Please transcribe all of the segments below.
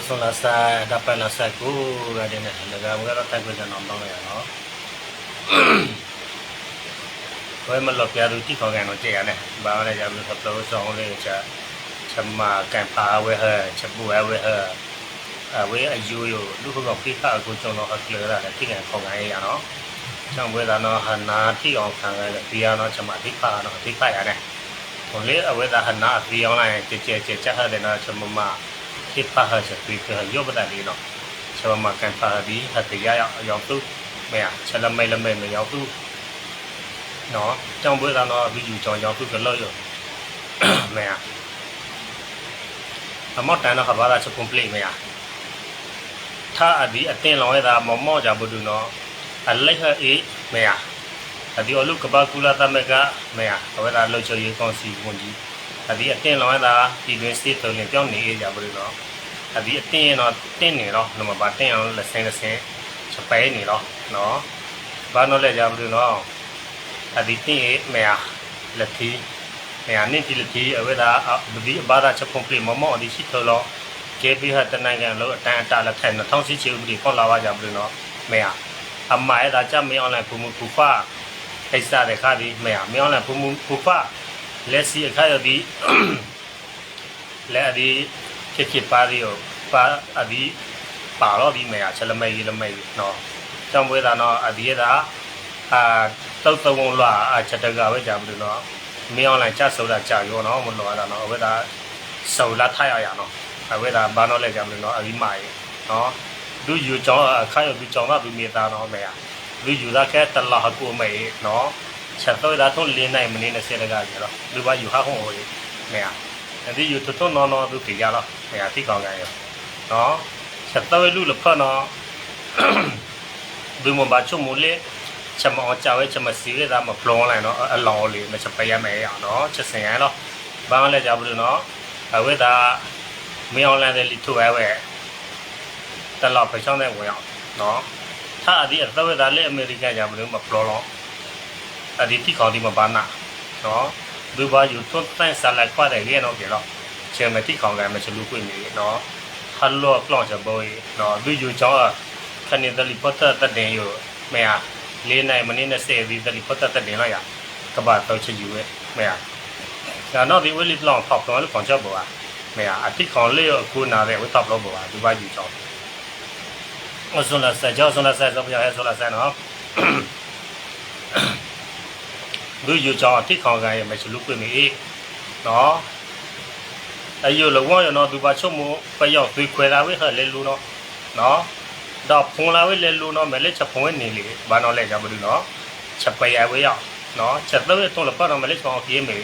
son la sa da pa la sa ko ga de ne la ga ga ta ko ja no no ya no ဘယ်မလို့ပြသူတိခေါ်ကန်တော့ကြည့်ရနဲ့ဘာလဲကြဘူးသတော်ဆောင်လေးချာချမကန်ပါဝဲဟချက်ပူဝဲဟအဝဲအယူယလူကဖိခါကိုကျွန်တော်အကလရတယ်တိကန်ခေါ်ကန်ရရနော်ကျောင်းဝဲတာနော်ဟနာတိအောင်ခံရတယ်ဒီရနော်ချမဖိခါနော်ဖိခါရနဲ့ဘုလေအဝဲတာဟနာအပြီးအောင်လိုက်ကြဲကြဲကြဲချက်ဟတဲ့နော်ချမမဖိခါဟချက်ပြီးခရောပတာလေးနော်ချမကန်ပါဒီဟတရရအောင်သူမဲ paha sa tui ka yo ba dali no sa ma kan paha di ha te ya yo tu me ya sa la mai la mai me yo tu nó trong bữa ra nó ví dụ cho yo tu ka lo yo me ya a mo ta na ha ba la sa complete me ya tha a di a tin long ya da mo mo ja bu du no a lai ha e me ya အဒီအလုကဘာကူလာတမကမေယအဝရာလောချေကောင်းစီဝန်ကြီး အဒီအတင်းလောင်းတာဒီတွင် state တုံးပြောင်းနေရကြပါလို့အဒီအတင်းတော့တင်းနေတော့နမပါတင်းအောင်လက်ဆင်းလက်ဆင်းစပယ်နေတော့နော်ဘာတော့လဲကြပါလို့နော်အဒီတင်းရဲ့မေယာလက်သီးမေယာနဲ့ဒီလက်သီးအဝဲတာဒီဘာသာချက်ပုံပြမမော်ဒီရှိထော်လို့ KB ဟာတနိုင်ငံလုံးအတန်းအတာလက်ထက်2018ဥပဒေခေါ်လာပါကြပါလို့နော်မေယာအမိုင်ဒါကြမေအွန်လိုင်းဘူမူဖူဖာအိစားတဲ့ခါဒီမေယာမေအွန်လိုင်းဘူမူဖူဖာ လက်စီအခါရဒီလက်အဒီချစ်ချစ်ပါရီယောပါအဒီပါတော့ဒီမယာချက်လမဲရလမဲနော်ကျောင်းဝဲတာနော်အဒီရတာအာတုတ်တုံလာအချက်တကပဲကြာဘူးလို့နော်မင်းအွန်လိုင်းချက်ဆိုတာကြာရောနော်မလို့ရတာနော်အဝဲဒါဆောလာထိုင်ရရနော်အဝဲဒါဘာနော်လဲကြာဘူးနော်အဒီမိုင်နော်လူယူကြောင်းအခါရလူကြောင်းတော့သူမြေသားနော်မေလူယူသားခဲတလာကူမေနော်ချက်တော့ဒါထုံးလင်း chatoida thon le nai mne ne se laga ji lo lu ba yu ha hong ho ji me ya na di yu thon no no du ti ya lo me ya ti kaung ga yo no chatoi lu le pha no du mo ba chu mu le ချက်မအောင်ကြောက်ရဲ့ချက်မစီရတာမပလွန်လိုက်နော်အလောင်းလေးမချက်ပရမယ်ရအောင်နော်ချက်စင်ရတော့ဘာလဲကြဘူးလို့နော်အဝိဒါမင်းအောင်လန်တဲ့လီထူပဲဝဲတလောက်ပချောင်းတဲ့ဝင်အောင်နော်သာအဒီအသဝိဒါလေးအမေရိကန်ကြဘူးလို့မပလွန်တော့ အဒီတိခေါဒီမဘာနာနော်ဒူဘာယူသွတ်တန်ဆာလိုက်ခွာတယ်ရဲ့နော်ပြေတော့ချေမတိခေါကမချလူခွင့်နေနော်ဟယ်လိုကလော့ချဘိုးနော်ဒူယူချောခနေတလီပတ်တတ်တယ်ယူမေယာလေးနိုင်မနေ့နဲ့စေပြီးတလီပတ်တတ်တယ်လားရကဘာတော့ချယူရဲ့မေယာဒါတော့ဒီဝီလီလောင်ဖောက်တော့လို့ခေါ်ချဘောပါမေယာအတိခေါလေးကိုကိုနာတဲ့ဝတ်တော့ဘောပါဒူဘာယူချောအစွန်လာဆက်ကြောစွန်လာဆက်ဆိုပြရဲစွန်လာဆက်နော် လူယူချောင်းအတိခေါင်းကရဲ့မချလူကွေမီနော်အယုလဝေါရနော်သူပါချုံမပယောက်သွေးခွဲလာဝဲဟဲ့လေလူနော်နော်တော့ဖုံလာဝဲလေလူနော်မဲလေချက်ဖုံဝဲနေလေဘာနော်လဲကြဘူးနော်ချက်ပရဝဲရောက်နော်ချက်တော့တော့လပတ်တော့မဲလေချောင်းပြေးမေ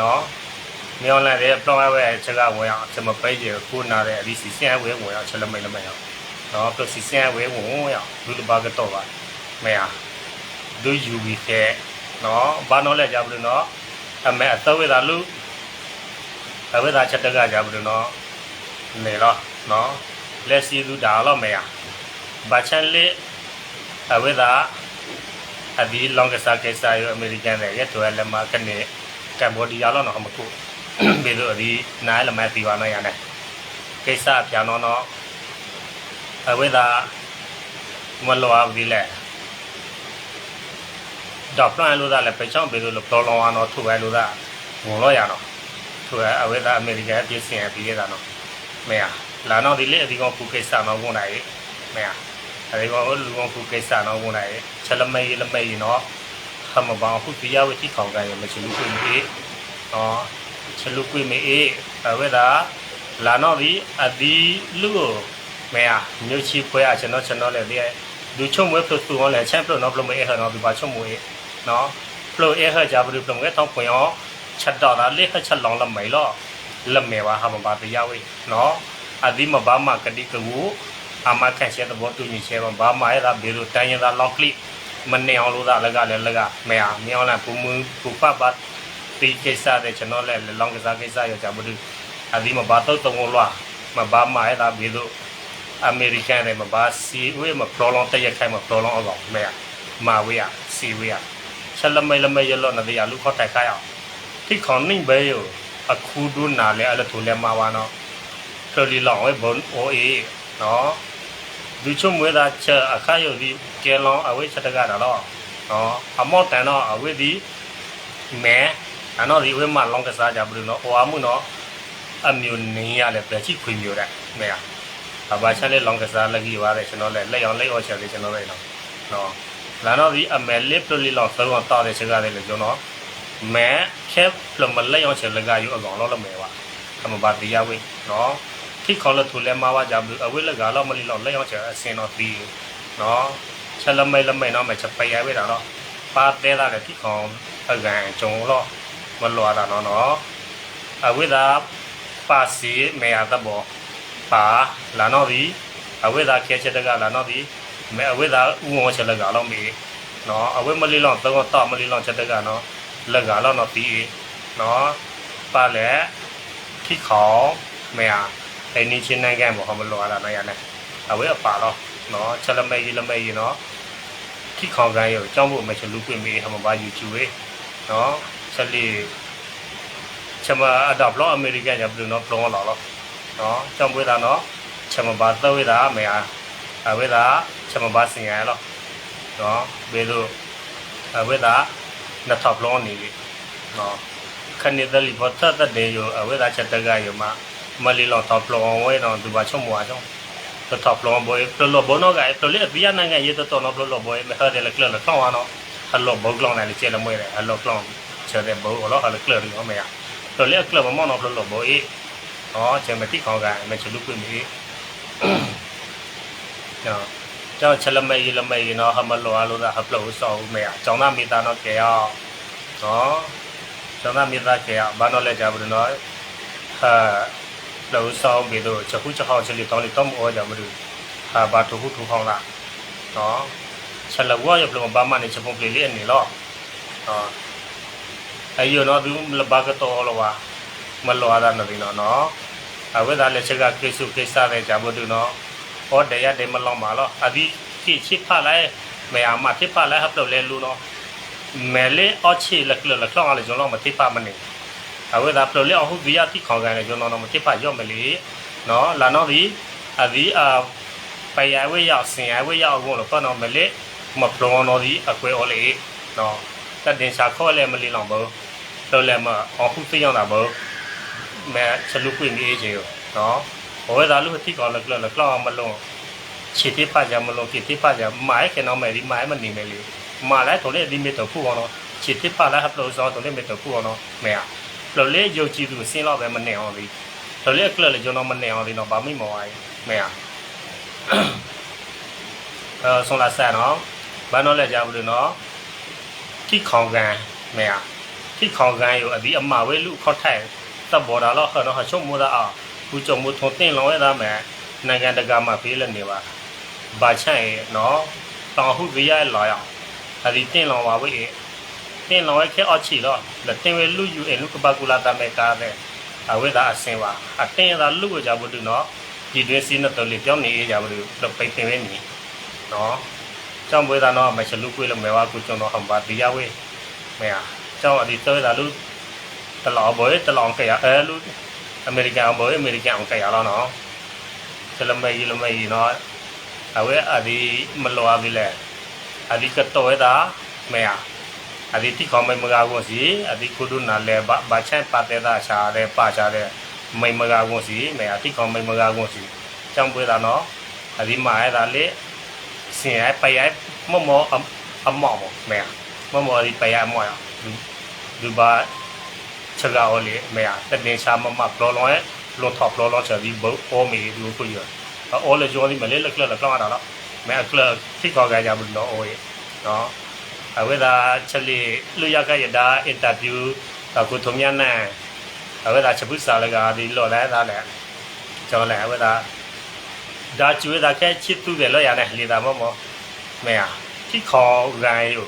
နော်မြောင်းလာတဲ့ပလောဝဲချက်ကဝင်အောင်ချက်မပိတ်ကြကိုနာတဲ့အဒီစီစင်ဝဲဝင်အောင်ချက်လမိတ်လမိတ်အောင်နော်ပစီစင်ဝဲဝင်ရောက်လူတဘာကတော့ပါမဲဟာဒူယူဘီခဲ နော်ဘာနော်လဲကြဘူးနော်အမဲအတော့ဝဲတာလူအဝဲတာချက်တကကြဘူးနော်နေတော့နော်လက်စီသူဒါတော့မဲဟာဘာချန်လေအဝိဒါအဒီလောင်ကစားကိစ္စရအမေရိကန်ရဲ့ရဲ့တော်လည်းမကနေကမ္ဘောဒီးယားလောက်တော့မကူဘယ်လိုဒီနားလည်းမသိပါနဲ့ရနဲ့ကိစ္စပြန်တော့တော့အဝိဒါမလောအဒီလေ တော့ပလန်လို့ဒါလည်းပဲချောင်းဘယ်လိုလောလောအောင်တော့ထူပဲလို့ဒါဝင်လို့ရတော့ထူအဝိဒါအမေရိကန်ပြည်စင်ပြီးရတာတော့မေယာလာတော့ဒီလေအဒီကောင်ကူကိစ္စတော့ဝင်နိုင်မေယာအဲဒီကောင်လူကောင်ခုကိစ္စတော့ဝင်လာချက်လမေးလမေးနော်ခမဘောင်ခုပြရဝတိခေါင်ကရမချလူကွေမေးနော်ချလူကွေမေးအဝဲတာလာတော့ဒီအဒီလူမေယာမြို့ချီဖွဲအကျွန်တော်ကျွန်တော်လည်းဒီလူချုံမွေးဖလို့သူဟောလည်းချမ်ပလို့နော်ပလို့မေးဟောနော်ဒီပါချုံမွေး နော်ပလို့အေဟကြဘူးပလို့ငဲထောင်းပွင့်ရောချက်တော့တာလေးခချက်လောင်းလမေးလို့လမေးပါဟာမပါတရားဝေးနော်အဒီမဘာမကတိကူအမခန့်ရှဲသဘောတူညီချက်ဘာမှရတာဘီလိုတိုင်းရတာလောက်ကလစ်မနေအောင်လို့သာလကလည်းလကမဲအောင်မြောင်းလာပူမူပူဖတ်ပတ်ဒီကိစ္စတဲ့ကျွန်တော်လည်းလောင်းကစားကိစ္စရကြဘူးအဒီမဘာတော့တုံးလွားမဘာမှရတာဘီလိုအမေရိကန်နဲ့မဘာစီဝေးမပလောလုံးတရက်ခိုင်မပလောလုံးအောင်မဲမာဝေးရစီဝေး ရချက်လမဲလမဲရလို့နဒီအလူခေါ်တိုက်ခိုက်အောင်ဒီခေါင်းနှိမ့်ပဲယအခုဒုနာလေအဲ့လိုလဲမှာပါနော်ခတော်လီလောင်ဝဲဘွန်အိုအေနော်လူချုံမွေးသားချက်အခါယုတ်ဒီကဲလောင်အဝဲချက်တကတော့နော်အမော့တန်တော့အဝဲဒီမဲအနော်ဒီဝဲမလောင်ကစားကြဘူးနော်ဟိုအမှုနော်အမျိုးနေရလဲပြချိခွေမျိုးတဲ့မဲအဘာချက်လေးလောင်ကစားလကြီးပါတယ်ကျွန်တော်လည်းလက်အောင်လက်အောင်ချက်လေးကျွန်တော်လည်းနော်နော် လာတော့ဒီအမဲလစ်ပလီလောင်သုံးတော့တောက်တဲ့ချက်ကားလေးလေကျွန်တော်မဲခဲပလမလက်အောင်ချက်လကယူအကောင်တော့လည်းမဲပါကမ္ဘာတရားဝဲနော်ထိခေါ်လို့သူလဲမဝကြဘူးအဝိလကတော့မလီတော့လက်ရောက်ချအစင်တော့ပြီးနော်ချက်လမဲလမဲတော့မချက်ပရဝဲတာတော့ပါတဲတာလည်းထိခေါ်အကန်ဂျုံတော့မလွာတာနော်နော်အဝိဒါပါစီမေရတဘောပါလာတော့ဒီအဝိဒါခဲချက်တကလာတော့ဒီ မဲအဝိဒါဥဝချက်လက်ကတော့မေနော်အဝိမလီတော့တော့တော့မလီတော့ချက်တကနော်လက်ကတော့တော့ပြီးနော်ပါလေထိခေါ်မေရအိမ်နီးချင်းနိုင်ငံပေါ့ဟောမလိုရတာနော်ရနဲ့အဝဲအပါတော့နော်ချက်လမဲကြီးလမဲကြီးနော်ထိခေါင်ကိုင်းရောကြောင်းဖို့မချလူပွင့်မေးဟမဘာ YouTube ေနော်ချက်လီချက်မအဒါဘလော့အမေရိကန်ညဘလူနော်ပလုံးလာတော့နော်ကြောင်းပွေးတာနော်ချက်မဘာသဝေးတာမေဟာအဝဲတာချက်မဘာစင်ရလောနော်ဘေလို့အဝဲတာနှစ်ထောက်လုံး နေပြီနော်ခဏတလီဘောတတ်တဲ့ရောအဝဲတာချက်တကရောမှာမလီလောတော့ပလောဝဲတော့သူပါချုံမွာကြောင့်တော့ပလောဘွေပလောဘောနောကပလောလေပြရနိုင်ရဲ့တော့တော့ပလောဘွေမဟာတယ်ကလလကောင်းအောင်ဟလောဘောကလောင်းလည်းကျဲလမွေတယ်ဟလောကလောင်းချဲတဲ့ဘောဟလောဟလကလရီဟမရပလောလေကလမမောနောပလောဘွေဟောချဲမတိခေါကမချလူ ကွမီနော်ကျောင်းချလမဲရလမဲရနော်ဟမလောအလိုဒါဟပလောဆောက်မဲကျောင်းသားမိသားတော့ကဲအောင်နော်ကျောင်းသားမိသားကဲအောင်ဘာလို့လဲကြဘူးနော်ဟာလောဆောင်ပြီးတော့ချက်ခုချက်ဟောက်ချက်လေးတောင်းလေးတောင်းမအောကြမလို့ဟာဘာတူခုထူဟောင်းလားနော်ချက်လောရပလမဘာမနေချက်ပုံပလေးလေးအနေလောနော်အဲ့ရနော်သူလဘကတော့လောဝါမလောရတာနော်ဒီနော်နော်အဝိဒါလက်ချက်ကကိစုကိစ္စတဲ့ကြဘူးတူနော်ဟောတရား တယ်မလောင်ပါလောအဒီခိချစ်ဖလိုက်မရမတိဖလိုက်ဟပ်လို့လဲလူနော်မဲလေအော်ချီလက်လက်လောက်အောင်လေကျွန်တော်မတိဖမနေအဝဲဒါပလိုလေအဟုတ်ဒီရတိခေါင်ကန်လေကျွန်တော်တော့မတိဖရော့မလီနော်လာတော့ဒီအဒီအပယဝဲရောက်စင်အဝဲရောက်ဘုံလို့တော့မလေးမပလောနော်ဒီအကွဲအော်လေနော်တတင်စာခေါ်လေမလီလောင်ဘောတော့လည်းမအဟုတ်သိရောက်တာဘောမဲချလူကွေမီအေးချေရောနော် However, lúc thì còn lực lượng là lo mà luôn chỉ tiếp phải giờ mà luôn chỉ tiếp phải giờ mãi cái nó mày đi mãi mình đi mày đi mà lại tổ lên đi mệt tổ phu nó chỉ tiếp phải là hấp lộ do tổ lên mệt tổ phu nó mẹ à tổ lên yêu chỉ đủ xin lo về mình nèo đi tổ lên cái là cho nó mình nèo thì nó bảo mấy mỏi mẹ à ờ xong là sao nó bà nó là giờ rồi nó khi khó gà mẹ à khi khó gà rồi thì âm mà với lũ khó thẻ tập bỏ đó lo hở nó hở chốc mua ra à ကြဘူးလို့နော်ထိခေါင်ကန်မဲอ่ะထိခေါင်ကန်อยู่အဒီအမဝဲလူခေါက်ထိုက်တပ်ဘော်တာတော့ဟောတော့ချုံမိုးတာအောင်ဘူးကြုံမိုးထုံတင်လောင်းရတာမဲနိုင်ငံတကာမှာဖေးလက်နေပါဘာချန့်ရဲ့နော်တောင်ဟုတ်ရရလာရအောင်အဒီတင်လောင်းပါဝဲတင်လောင်းရခဲအော့ချီတော့လက်တင်ဝဲလူယူအဲလူကပကူလာတမဲကားတဲ့အဝဲတာအစင်ပါအတင်ရတာလူကိုကြဘူးတူနော်ဒီတွဲစီးနဲ့တော်လေးပြောင်းနေကြဘူးလို့ပိတ်ပင်ဝဲနေနော်ကျောင်းပွဲတာတော့မချလူကွေးလို့မဲဝါကူကျွန်တော်ဟမ်ပါဒီရဝဲမဲอ่ะကျောင်းအဒီတော်တာလူတလောဘွေတလောကရအဲလူ อเมริกันบ่อเมริกันเอาไก่เอาแล้วเนาะจะละไม่ละไม่เนาะเอาไว้อะดิมลัวไปแหละอะดิกระตอยตาแม่อ่ะอะดิที่ของไม่มกากุสิอะดิคุดุนาแลบะบะชั่นปะเตตาชาแลปะชาแลไม่มกากุสิแม่อ่ะที่ของไม่มกากุสิจําป่วยตาเนาะอะดิมาให้ตาลิเสียไปไอ้มอมออมอบ่แม่อ่ะมอมอดิไปไอ้มออ่ะดูบา chega oli mea te ne cha ma ma blo lo e lo top lo lo cha vi bo o me du ko yo a o le jo ni ma le le kla la kla da la me a kla ti ko ga ja bu no o e no a we da chali lu ya ga ya da interview ta ko thom ya na a we da chabu sa la ga di lo la da la cho la a we da da chu da ka chi tu de lo ya na li da mo mo me a ti ko ga yo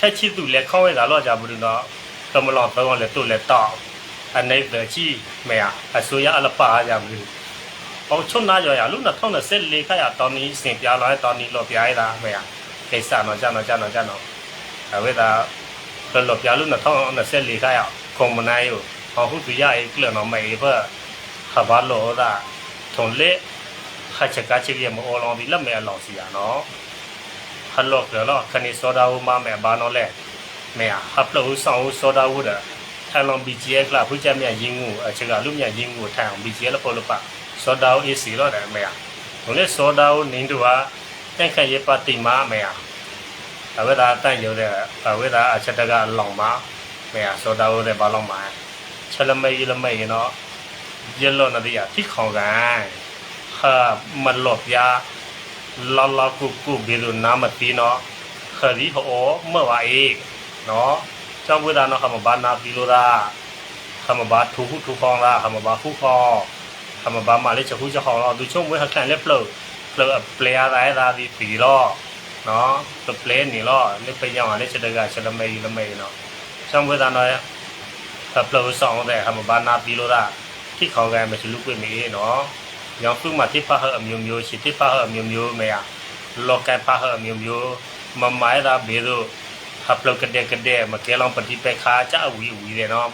แค่ชิดดูแลเข้าไว้ตลอดจ้าบุญเนาะ သမလောဘကောလေတုလေတောက်အနေပကြီးမေယအစိုးရအလပါရမလို့ပေါ့ချွတ်နာရရလူ2024ခါရတောင်းနီးစင်ပြလာတောင်းနီးလောပြရတာမေယကိစ္စတော့ကျွန်တော်ကျွန်တော်ကျွန်တော်အဝေတာလောလောပြလူ2024ခါရကွန်မနိုင်ကိုဟောဟုတ်ပြရအေးကလနော်မေဖခဘာလောတာထုံလေခါချကချပြမအော်လောင်ဒီလက်မေလောင်စီရနော်ဟလောကလောခဏိစောဒါဝမမေဘာနော်လဲ မေဟာအပလောဆောင်းဆောဒါဝဒထန်လောင် BGL ကဖူးချက်မြတ်ရင်းကိုအချက်ကလူမြတ်ရင်းကိုထန်အောင် BGL ပေါ်လို့ပါဆောဒါဝအေးစီလို့တယ်မေဟာဘုန်းလေးဆောဒါဝနင်းတို့ဟာတန့်ခတ်ရေးပါတိမာမေဟာအဝိဒါတန့်ရုံတဲ့အဝိဒါအချက်တကလောင်ပါမေဟာဆောဒါဝတဲ့ဘာလောင်ပါချက်လမဲရလမဲရနော်ရလောနဒီယာတိခေါကန်ဟာမလော့ပြာလာလာကုကုဘေလိုနာမတီနော်ခရီဟောမဝါအေး နော်ကြောင်းပွေတာနော်ခမဘာနာပီလိုတာခမဘာထူခုထူခေါင်လားခမဘာခုခေါင်ခမဘာမာလေးချက်ခုချက်ခေါင်လားသူချုံမွေးဟကန်လက်ပလုတ်ပလုတ်ပလေယာတိုင်းသားဒီပီလောနော်ပလေနေလောလက်ပယောင်းလေးချက်တကချက်လမေလမေနော်ကြောင်းပွေတာနော်ပလုတ်ဆောင်တဲ့ခမဘာနာပီလိုတာခိခေါင်ကဲမစလူပွေမေနော်ရောင်ခုမှတိပါဟအမျိုးမျိုးရှိတိပါဟအမျိုးမျိုးမေယလောကပါဟအမျိုးမျိုးမမိုင်းတာဘေတို့ upload ကတဲ့ကတဲ့မကဲလောင်ပฏิပက္ခာကြအဝီအဝီတယ်နော်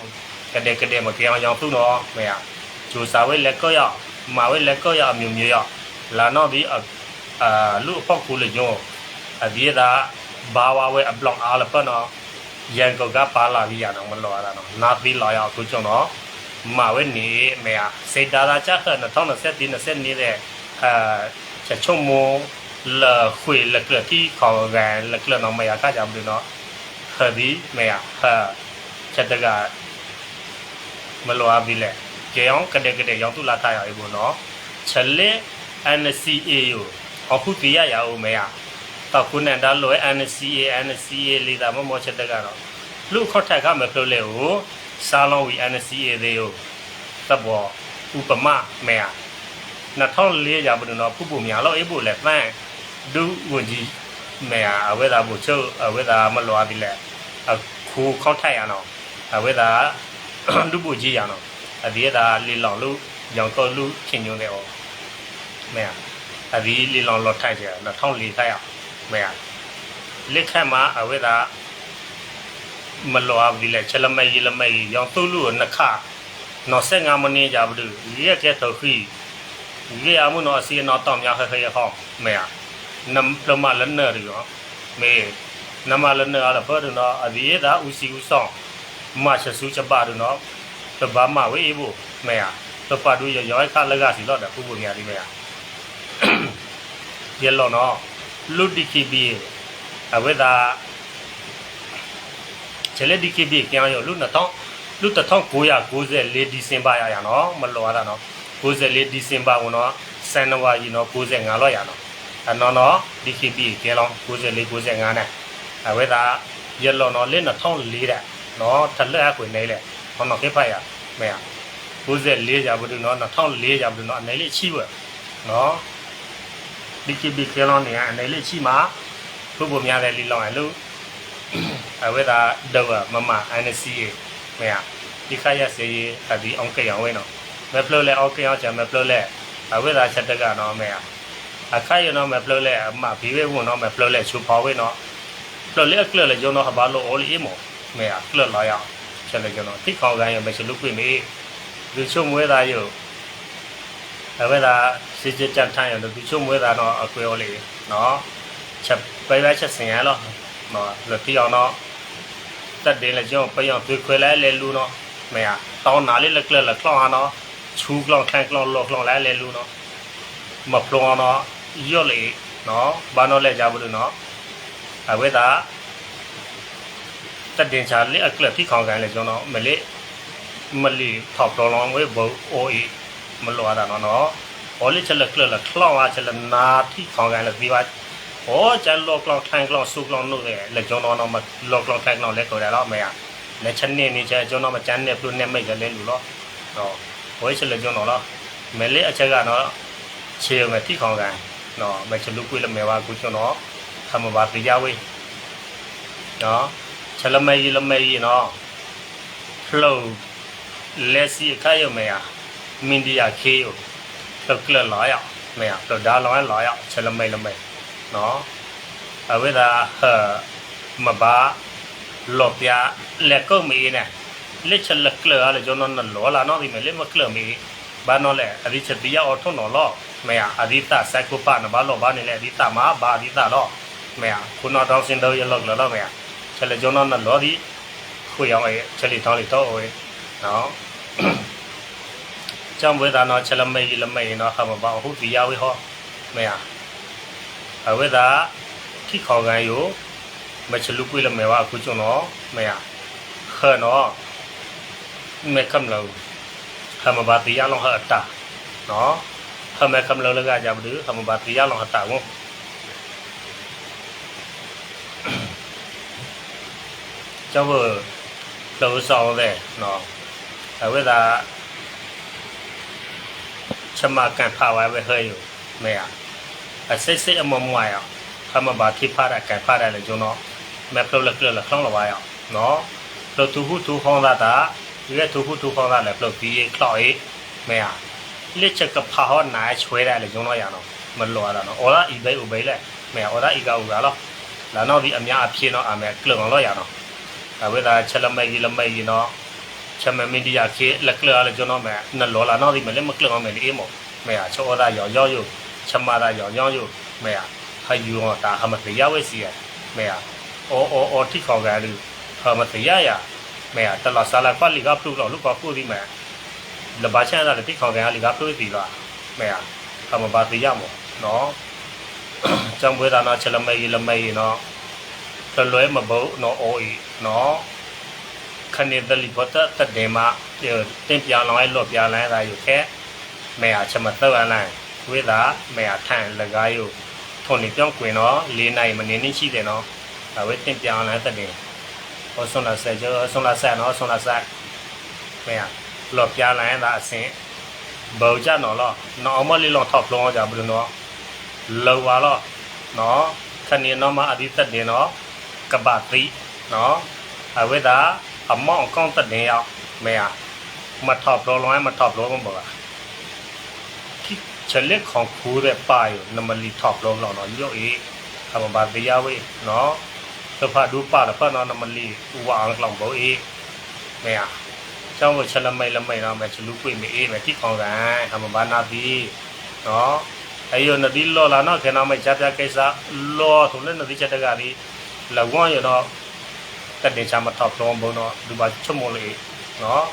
ကတဲ့ကတဲ့မကဲအောင်ရောင်ပြုနော်မေယာဂျိုစာဝဲလက်ကော့ရမာဝဲလက်ကော့ရအမျိုးမျိုးရလာနော်ဒီအာလူအဖို့ကူလေညောအဒီရာဘာဝဝဲအဘလော့အားလပနော်ရန်ကောကပါလာပြီးရတော့မလော်ရတော့နာပြီးလာရကိုကျွန်တော်မာဝဲနေမေယာစေတာရာချခ2023 2024တဲ့အာချက်ချုံမော လခွေလက်ကလကီခေါ်ကန်လက်ကလနောင်မရကကြမလို့နော်ခဒီမရဟချက်တကမလွားပြီလေကြောင်ကတဲ့ကတဲ့ရောင်သူလာခရရေပေါ့နော်ချက်လက် NCA ကိုအခုတရရအောင်မရတော့ခုနကဒါလွယ် NCA NCA လေးဒါမမောချက်တကတော့လူခေါ်ထက်ကမပြုတ်လေကိုစားလုံးဝီ NCA သေးကိုသဘောဥပမာမဲ2004ရပါတော့ဖူပူများလို့အေးဖို့လဲဖန် ဒုဝန်ကြီးမဲအဝဲသာဘူးချုပ်အဝဲသာမလွားပြီလဲအခုခေါက်ထိုက်ရအောင်အဝဲသာဒုပုကြီးရအောင်အဒီသာလီလောင်လူရောင်တော့လူခင်ညွန်းတယ်ဟောမဲအဒီလီလောင်လော်ထိုက်ကြ2004ထိုက်ရမဲလက်ခက်မှာအဝဲသာမလောအပြီလေချလမဲရလမဲရောင်သူ့လူနခနော်ဆက်ငါမနေကြဘူးရက်ကျတော့ခီရေအမှုနော်အစီနော်တောင်းများခခရဟောမဲန నమ్మలన్న రియో మే నమ్మలన్న అలా పడునో అది ఏదా ఉసి ఉసం మా ససు చబారునో తబా మా వేబు మే ఆ తపా డు యో యా ఖా లగా సి లో దా పు పు మ్యా ది మే ఆ yelo no ludiki bi aweda chele diki bi kyan yo lu na tong lu ta tong 994 December ရရနော်မလွာတာနော်94 December ဝင်တော့ January နော်95လောက်ရနော် နော်နော်ဒီခိบิကံလော94 95နဲ့အဝဲသာရလောနော်လင်း2004တဲ့နော်ထလက်အခွေနေလေဟောနော်ခေဖိုက်ရမဲရ94ရဘူးနော်2004ရဘူးနော်အနေလေးချိဝဲနော်ဒီခိบิကံလောနေအနေလေးချိမှာဘုဘများတဲ့လီလောင်းရလို့အဝေဒါဒဝမမ NCA မေယဒီခရရစေးအဒီအောင်ကေအောင်ဝဲနော်မပလို့လဲအောင်ကေအောင်ချာမပလို့လဲအဝေဒါချက်တကနော်မေယ အခါရနော်မဖလို့လဲအမဘီဝဲဝန်နော်မဖလို့လဲချူပါဝဲနော်ဖလို့လဲကလလဲကျွန်တော်ဟဘာလို့ all in မောမေအကလလာရချက်လဲကျွန်တော်တိခေါကန်ရမရှိလို့ပြိမေလူချုံမွဲသားရုပ်အဝဲသားစစ်စစ်တန်ထိုင်ရလို့လူချုံမွဲသားနော်အကွဲော်လေးနော်ချက်ပဲပဲချက်စင်ရလို့နော်လူတိအောင်နော်တက်တယ်လဲကျွန်တော်ပြန်ပြခွဲလဲလဲလူနော်မေအတောင်းနာလေးလက်ကလလက်ခေါဟာနော်ချူကလောက်ခိုင်ကလောက်လောက်လောက်လဲလဲလူနော်မဖလုံးတော့ ယော့လေနော်ဘာနော်လဲကြဘူးလို့နော်အဝဲတာတက်တင်ချာလေအကလတိခေါင်ကန်လေကျွန်တော်မလေးမလေးထောက်တော်လောင်းဝဲဘောအိုအေမလွာတာနော်နော်ဘောလေးချက်လက်ကလကလောင်းအားချက်လက်နာတိခေါင်ကန်လေပြီးပါဟောကျန်လောကလောက်ထိုင်ကလောက်ဆုကလောက်နှုတ်လေလေကျွန်တော်တော့မလောကလောက်ထိုင်ကလောက်လေကိုရတော့မေရလေချက်နေနေချက်ကျွန်တော်မချမ်းနေပြုနေမိတ်ကလေးလူတော့တော့ဘောချက်လက်ကျွန်တော်တော့မလေးအချက်ကတော့ခြေုံပဲတိခေါင်ကန် နော်မချလူကွေလမေဝါကုချနော်ခမဘာပြရဝေးနော်ချလမေယလမေယနော်ဖလောလက်စီခါယမေယမင်းဒီယာခေယဖလောကလလာယမေယဖလောဒါလောင်းလာယချလမေလမေနော်အဝေဒာဟမဘာလောပြလက်ကုတ်မီနဲ့လက်ချလကလအလကျွန်တော်နော်လောလာနော်ဒီမလေးမကလမီ ဘာနော်လဲအဒီချက်တရားအော်ထွန်းတော်လောမေယာအဒီတာဆက်ကိုပါနဘာလောဘာနေလဲအဒီတာမှာဘာအဒီတာလောမေယာခုနော်တောင်းစင်တော့ရလောက်လောမေယာချက်လေကျွန်တော်နော်လောဒီခွေအောင်အဲချက်လေတောင်းလေတော့အဲနော်ကြောင့်ဝေဒနာချက်လမေလမေနော်ခမဘာဟုတ်ဒီရဝေဟောမေယာအဝေဒခိခေါကန်ယိုမချလူကွေလမေဝအခုကျွန်တော်မေယာခေနော်မေကမ်လော hama ba ti ya long ha ta no hama kam lo ga ja bu hama ba ti ya long ha ta wo cho vừa lâu sau về nó ở với là chăm mà càng phá hoại về hơi rồi mẹ à à sẽ sẽ âm ngoài à hama ba ti phá ra càng phá ra là cho nó mẹ lâu lực là không là vậy à nó lâu thu hút thu phong ra ta ဒီကတူခုတူ ခေါင်းသားလည်းပလုတ်ပြီးခလောက်ရေးမဲဟာလက်ချက်ကဖာဟောနာချွဲတယ်လေဂျုံတော့ရအောင်မလောတာနော်အော်လာဤဘိဥဘိလဲမဲအော်လာဤကဥကလောလာနောက်ဒီအများအဖြစ်တော့အမဲကလုံအောင်လို့ရအောင်ဒါဝိဒါချက်လမဲကြီးလမဲကြီးနော်ချက်မမင်းတရားခေလက်ကလလေဂျုံတော့မဲနလောလာနောက်ဒီမလဲမကလုံအောင်မဲလေးမို့မဲဟာချောတာရောရောယူချက်မတာရောရောယူမဲဟာဟယူဟောတာဟမတရားဝဲစီရမဲဟာအော်အော်အော်ထိခေါ်ကြလူဟမတရားရ mẹ ta là sao lại phát lì gấp lúc đó lúc có phu đi mẹ là bà cha là thích khó cái lì gấp lúc gì là mẹ không mà bà tí ra một nó trong bữa đó nó chỉ là mày là mày nó ta lối mà bố nó ôi nó khăn đi ta lì bớt ta ta để mà giờ tên bia nói lột bia này làอยู่แค่แม่จะมาเตือนอะไรเวลาแม่ทานละกายอยู่ทนนี่ต้องกวนเนาะลีในมันนี่นี่ชี้เนาะแต่ว่าเต็มบia này ta để ဟောဆွန်လာဆက်ကျော်ဆွန်လာဆက်နော်ဆွန်လာဆက်မင်းလော်ပြလိုင်းတာ အစင်ဘောကြနော်လောနော်အမလေးလောထောက်လုံးကြဘလို့နော်လောပါလောနော်ခဏနော်မအဒီတက်တယ်နော်ကပတိနော်အဝိဒါအမောင်းကောင်းတက်တယ်ရောက်မင်းမထောက်လုံးလုံးမထောက်လုံးမဘောချလက်ခေါခူးတဲ့ပါယနမလီထောက်လုံးလောနော်ရုပ်အေးအမဘာတရားဝေးနော် တဖတ်ဒူပါတဖတ်နော်နမလီဥဝအောင်လောင်ဘောအေးမေယာကျောင်းကိုချက်လမိတ်လမိတ်တော့မယ်ချလူပွေမေအေးမယ်တိခေါင်ကန်အမဘာနာပီနော်အေယောနဒီလောလာနော်ခေနာမေချပြကိစ္စလောဆိုလည်းနဒီချက်တကလေးလဝွန်ရတော့တက်တင်ချမထောက်တော့ဘုံတော့ဒီပါချွတ်မလေးနော်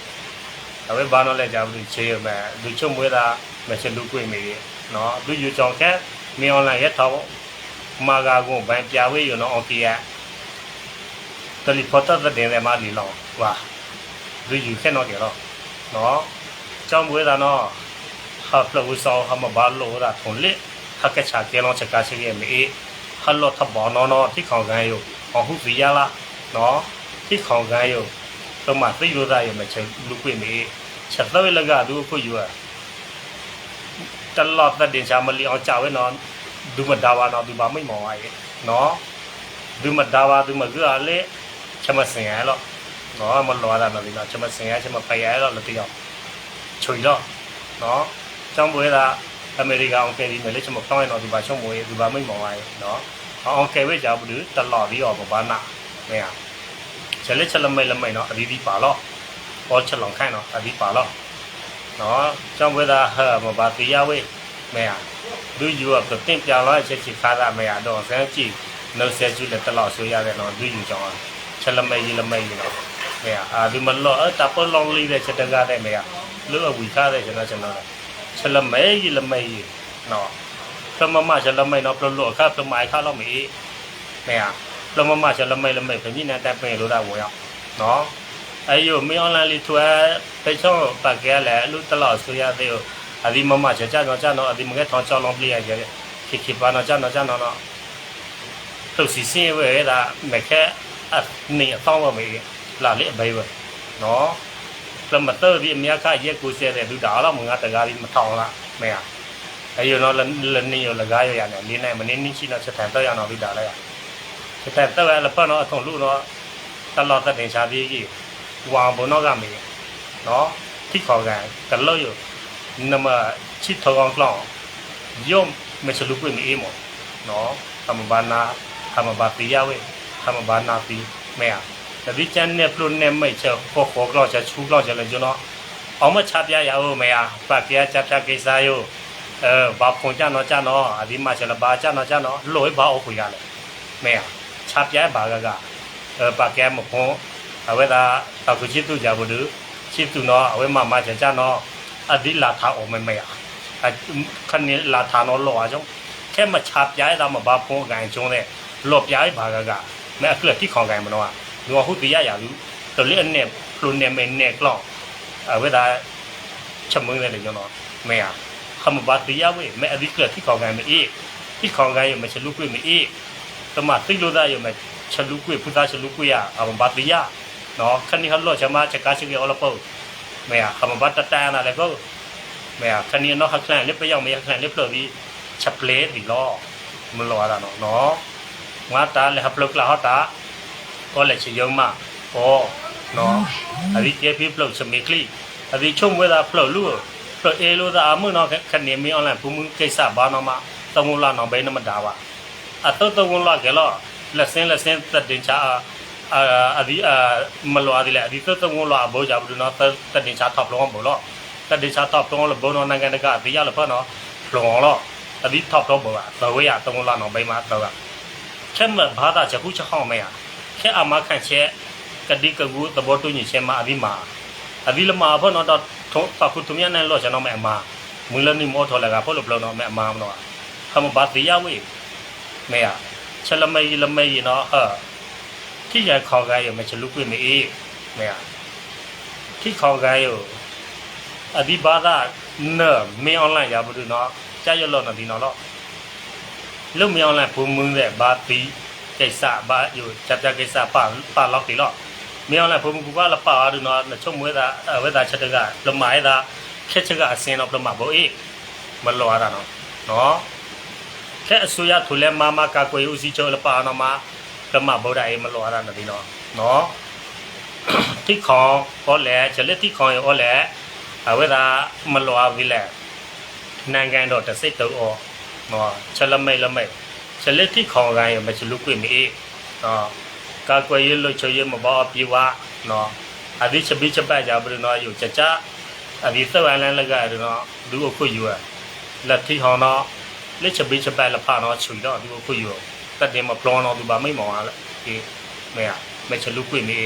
ဒါပဲဘာနော်လဲကြာဘူးချေရမယ်ဒီချွတ်မွေးတာမချလူပွေမေနော်ဒီယူကြောင်ကမင်းအွန်လိုင်းရထားပေါ့မာဂါကွန်ဘန်ပြဝေးရတော့ okay อ่ะ าชั่วโมงเลยเนาะเอาไว้บ้านนั่นแหละจะดูเชี่ยวแม่ดูชั่วโมงละแม่ชลุกุยไม่เนาะดูอยู่จองแค่มีออนไลน์แค่ทอบมากากุบันပြဝေးอยู่เนาะโอเคอ่ะတလီဖော်တာတဲ့နေမှာလီလောဝါလူယူခဲတော့တယ်တော့နော်ကြောင်းမွေးတာနော်ဟာဖလို့ဆောဟာမဘာလို့ရာထုံလေဟာကချာကေလောချကာရှိရဲ့မေဟလောထဘောနော်နော်တိခေါင်ကန်ယုဟောဟုစီရလားနော်တိခေါင်ကန်ယုတော့မသိလို့ရရဲ့မချလူကွေမေချက်တော့လကသူကိုယူရတလော့တဲ့တင်ချာမလီအောင်ကြောက်ဝဲနော်ဒုမဒါဝါနော်ဒီဘာမိတ်မော်ဝါရဲ့နော်ဒုမဒါဝါဒုမကလေ chama sen ya lo nó mà lo ra nó đi nó chama sen ya chama phải ya lo là tiêu chui lo nó trong buổi là America ông kể đi mấy lấy chama phong nó đi vào trong buổi đi vào mấy mỏ ai nó ông kể với cháu bữa tận lọ đi ở một bán nạ nè à chỉ lấy chama mấy là mấy nó đi đi bảo lo có chân lòng khai nó đi bảo lo nó trong buổi là hở một bà tí ya với mẹ à đối với cái tiền giao lo chỉ chỉ khai ra mẹ à đồ sẽ chỉ nó sẽ chỉ là tận lọ số ya để nó đối với cho ချက်လမဲကြီးလ မဲကြီးတော့မေအာဒီမလောအတာပလောင်းလေးတဲ့ချက်တကားတဲ့မေအာလူအဝီကားတဲ့ကျွန်တော်ကျွန်တော်ချက်လမဲကြီးလမဲကြီးနော်ပမမချက်လမဲနော်ပလောအခါပမိုင်ခါတော့မေမေအာပမမချက်လမဲလမဲခကြီးနေတဲ့ပင်လို့တာဝရောက်နော်အဲ့ယိုမင်းအွန်လိုင်းလေးထွဲပဲချောပတ်ကြလဲလူတလောက်ဆိုရသေးဘူးအဒီမမချက်ကြတော့ကြတော့အဒီမကထောင်းချောင်းလုံးပြရရဲ့ခိခိပါနော်ကြတော့ကြတော့နော်သူစီစင်းဝဲတာမခဲ နေအဆောင်ပါမေးလာလေအဘေးပဲနော်လမတော်ဒီအမြခရက်ကိုဆဲတဲ့လူဒါတော့မငါတကားလေးမထောင်လားမေးအဲ့ရနော်လနေရလကားရရတယ်လေးနိုင်မနေနင်းရှိတော့ချက်တန်တော့ရအောင်လူဒါလဲချက်တန်တော့လည်းပတ်တော့အထုံလူတော့တလောတတင်ချာပြီးကြီးဝါဘုံတော့ကမေးနော်ထိခေါ်ကန်ကလို့ရနမချစ်ထောင်းလောင်းယုံမချလူပွင့်အေးမောနော်သမဘာနာသမဘာတိယဝေ 他们把那边没啊，那边讲那不那没吃火火锅吃出锅吃了就那，我们吃别也有没啊，把别吃吃给啥哟？呃，把碰见那见那，啊你妈吃了把见那见那，老一把我回家了，没啊，吃别把个个，呃把给么碰，啊为啥到处去都吃不得，去都那啊为妈妈吃见那，啊你邋遢我们没啊，啊看你邋遢那老啊种。แค่มาชาบย้ายเรามาบาพงกันจงเลยหลบย้ายบากากะ မဲအကလတိခေါင်ကန်မနောလောဟုတ်တိရရလူတော်လေးအနေပလုန်နေမင်းနေကလောအဝေဒါချမွေးနေလေကျွန်တော်မဲဟာခမဘာတိရဝေမဲအဒီကလတိခေါင်ကန်မအေးတိခေါင်ကန်ရမချလူကွေမအေးတမသိလို့သားရမချလူကွေဖူသားချလူကွေရအမဘာတိရနော်ခဏဟလောချမချကာရှိရအလပေါ့မဲဟာခမဘာတတန်လာလေကောม่อะคันนี้เนาะขันเล็บไปยังไม่ขันเล็บเลยชักเลสอีกรอบมันรอแล้วเนาะเนาะ ငါတာလေဟပလုတ်လာဟတာကောလေချီယုံမဩနော်အဒီကေပီပလုတ်ချမီကလီအဒီချုံဝဲတာပလုတ်လူပလုတ်အေလိုသာအမှုနော်ခနေမီအွန်လိုင်းပူမှုကိစ္စဘာနော်မတမလာနော်ဘဲနမဒါဝအတုတ်တုံလာကလောလက်စင်းလက်စင်းတတင်ချာအာအဒီအာမလောအဒီလေအဒီတုတ်တုံလာဘောကြဘူးနော်တတင်ချာထောက်လုံးဘောလောတတင်ချာထောက်လုံးလဘောနော်နိုင်ငံတကာဒီရလဖနော်လောလောအဒီ top တော့ဘောသဝေးရတုံးလာတော့ဘိမတော့ ချက်မဘာသာချက်ခုချက်ဟောင်းမရချက်အမခန့်ချက်ကတိကကူသဘောတူညီချက်မှာအဒီမှာအဒီလမှာဘောနော်တော့ထုံးတခုသူမြနဲ့လောကျွန်တော်မဲ့အမမူလနိမောထော်လကဖောလို့ဘလောနော်မဲ့အမမနော်ဟမဘာတိယဝေမေရချက်လမေးလမေးနော်ဟာတိရခေါ်ကြရမချလူကွေမေးမေရတိခေါ်ကြရအဒီဘာသာနော်မင်းအွန်လိုင်းရဘူးနော်ကြာရလို့နော်ဒီနော်တော့ လုံမြောင်းလိုက်ဘုံမင်းတဲ့ဘာတီကိစ္စဘာယူချက်ပြကိစ္စပါပါလောက်တီတော့မြောင်းလိုက်ဘုံကူပါလပါရနော်နချုံမွေးတာဝဲတာချက်ကလမိုင်းတာခက်ချက်ကအစင်းတော့ပြမဘောအေးမလောရတာနော်နော်ခက်အဆူရထူလဲမမကကွေဦးစီချိုလပါနော်မပြမဘောဒါအေးမလောရတာနော်ဒီနော်နော်တိခေါ်ဟောလဲချက်လက်တိခေါ်ရောဟောလဲအဝဲတာမလောဝီလဲနိုင်ငံတော်တစိတ်တုံးအော် နော်ချက်လက်မိတ်လက်မိတ်ချက်လက်ထိခေါင်ကိုင်းမချလူကွေမီနော်ကာကွယ်ရလို့ချွေရမဘောပြေဝနော်အဒီချပိချပတ်ကြဘရနော်ယူချချအဒီသဝလန်လကရနော်လူအခုယူလက်ထိခေါင်တော့လက်ချပိချပတ်လက်ဖနော်ချွေတော့လူအခုယူတက်တယ်မပလောတော့သူဘာမိတ်မောင်ဟာလေဒီမေမချလူကွေမီ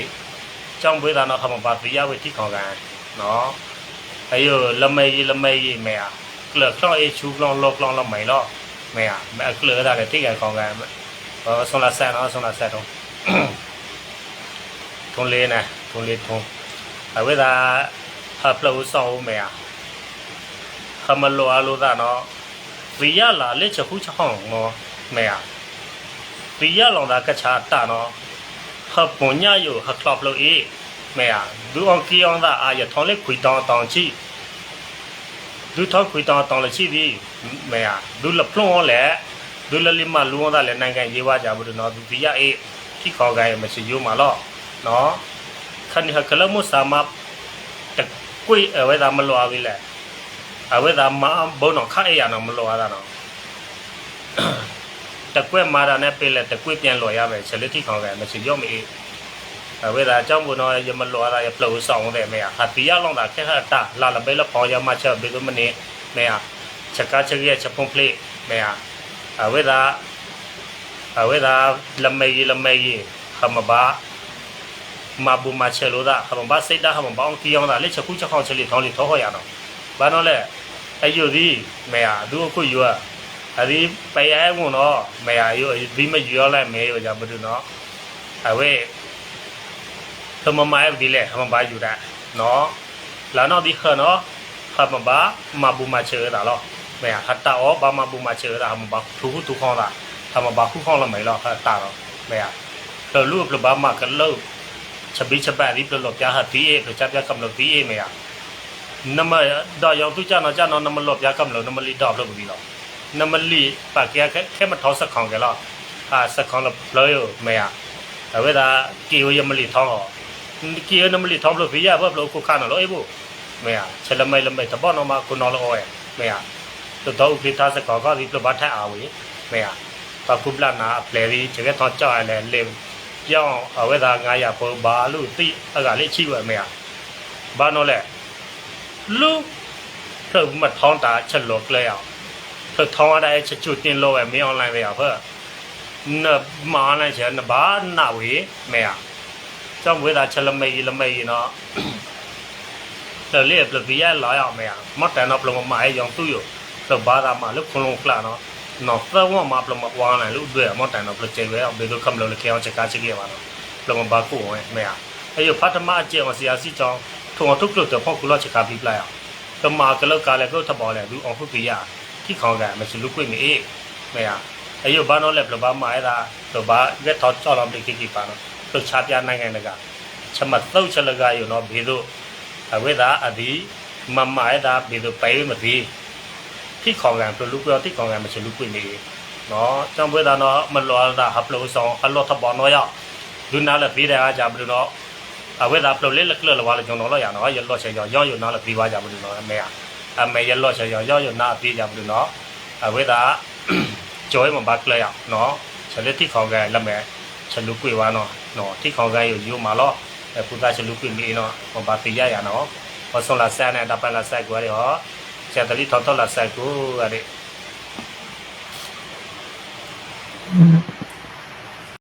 ကြောင့်ပွေးတာတော့ခမပါပြရဝတိခေါင်ကန်နော်အဲရလမေကြီးလမေကြီးမေဟာ လခေါအေချူကလောလောကလောလမိုင်လောမဲอ่ะမဲကလဒါလေတိကခေါကန်ဘောဆွန်လာဆန်နော်ဆွန်လာဆက်တော့ထုံးလေးနဲ့ထုံးလေးထုံးအဝိဒါဟပလောဆောင်းမဲอ่ะခမလောအလိုဒါနော်ရိယလာလက်ချခုချောင်းနော်မဲอ่ะရိယလောင်တာကချာတနော်ဟပွန်ညယိုဟကလပ်လို့အေးမဲอ่ะဒူအောင်ကီအောင်သာအာရထုံးလေးခွေတောင်းတောင်းချီ ဒူထောက်ခွေတောင်းတောင်းလချိဒီမေယာဒူလပလုံးလဲဒူလလီမလူဝဒါလဲနိုင်ငံရေးဝကြဘူးနော်ဒူဒီယာအေခိခေါ်ကိုင်းမရှိယိုမာလောနော်ခဏဟကလမစာမတကွေအဝဲသာမလောဝီလဲအဝဲသာမဘုံတော့ခအေးရနော်မလောဝတာနော်တကွဲမာတာနဲ့ပေးလဲတကွေပြန်လော်ရမယ်ချက်လက်ခိခေါ်ကိုင်းမရှိယောမေအ ဝဲသာအကြောင်းဘုံတော့ရမလော်ရတာရပလို့ဆောင်တယ်မေယာဟာတီယာလောင်းတာခဲခတာလာလဘဲလပေါ်ရမချက်ဘေကမနေမေယာချက်ကာချက်ရချက်ဖုန်ပလေမေယာအဝဲသာအဝဲသာလမေယလမေယခမဘာမဘူမချေလိုဒါခမဘာစိတ်တာခမဘာအောင်တီအောင်ဒါလက်ချက်ခုချက်ခေါချလီထောင်းလီထောဟောရတော့ဘာနော်လဲအယူဒီမေယာသူအခုယူอ่ะအဒီပယဲဝင်တော့မေယာယူဒီမယူရလိုက်မေရောကြဘဒုနော်အဝဲ သမမိုင်းဒီလေဟမဘာယူတာနော်လာနော်ဒီခနော်ဟမဘာမဘူမချေတာလောမေဟတ်တာဩဘာမဘူမချေတာဟမဘာသူခုသူခေါတာဟမဘာခုခေါလာမေလောဟတ်တာလောမေဟလလူပလဘာမကလောချဘိချပါဒီပလောပြာဟတီအေပချပြကမလောတီအေမေယနမဒါယောသူကြနော်ကြနော်နမလောပြကမလောနမလီတော့လို့ပြီလောနမလီပါကဲခဲမထောစခေါင်ကလောအာစခေါင်လောလောယမေယအဝေဒါကီယယမလီထောဟော kia nó mới thọc lột vía bắp lột cô khăn nó lỗi bu mày à chả làm mày làm mày thằng bọn nó mà cô nó là oi mày à tụi tao khi ta sẽ có có thì tụi bắt thay áo ấy mày à ta cũng là na play đi chỉ cái thằng cho là lên do ở cái thằng ngay à phơi bà lu tị ở cả lấy chiu mày à bà nó lẹ lu thợ mà thong ta chả lột lấy à thợ thong ở đây chả chụp tin lô em mấy online về à phơi nè mà online chả nè bà nà vậy mày à ကြောင့်ဝေတာချက်လမိတ်ကြီးလမိတ်ကြီးနော်တော်လေးပြပြရလာရမယ်မတန်တော့ပလမမအဲကြောင့်သူ့ရတော့ဘာသာမှလို့ခွန်လုံးကလာနော်နော်သဝမပလမဝါနိုင်လို့တွေ့မတန်တော့ပြချေပဲအဘေတို့ကမလို့လေခေအောင်ချက်ကားချက်ရပါတော့ပလမဘာကိုဝဲမယ်အဲရဖတ်မအကျင့်ဆရာစီကြောင့်ထုံထုတ်လို့တော့ဖောက်ကူလို့ချက်ကားပြီးပလိုက်အောင်ပမာကလောက်ကာလည်းကိုထပ်ပေါ်လဲဘူးအောင်ဖုတ်ပြရခိခေါင်ကမစလူခွင့်မေးမယ်အဲရဘာနော်လဲပလမမအဲဒါတော့ဘာရက်ထောက်ကြောက်တော့ပြကိကိပါတော့ งเจไว้อ่ะเบลูคำเราเลยแค่เอาจะการชิเกี่ยวเนาะปลงมาบากูไม่อ่ะไอ้ยพัฒนาเจ้าเสียสิจองทงทุกตัวพ่อคุณรอดจะการบีบไล่อ่ะ ကမာကလောက်ကလည်းကိုထပေါ်လဲလူအောင်ဖုတ်ပြရထိခေါင်ကမစလူကွေမအေးမရအယုဘာနောလဲဘလဘာမာရတာတော့ဘာကထောချောလမ်တိကိပါနော်သူချပြနိုင်ငံတကချမတုတ်ချလကယနောဘေတို့အဝိဒါအဒီမမရတာဘေတို့ပဲမဒီထိခေါင်ကပလူကွေထိခေါင်ကမစလူကွေမအေးနော်ចង់ဝိဒါနော်မလောတာဟပလိုဆောင်အလောထပေါ်နော်ရလူနာလည်းပြီးတယ်အားကြဘလို့နော် အဝိဒါပလိုလေးလက်ကလလဝါလကျွန်တော်လို့ရနော်ရလော့ချေရောရောရောနာလပြီးွားကြဘူးလို့နော်အ ฉลุกุยวาเนาะเนาะที่เขาไกอยู่อยู่มาล้อแต่พุทธฉลุกุยมีเนาะบ่บาติยะยาเนาะพอส่งละแซ่เนี่ยดับไปละแซ่กว่าดิฮะเจตลิทอตละแซ่กูอะดิ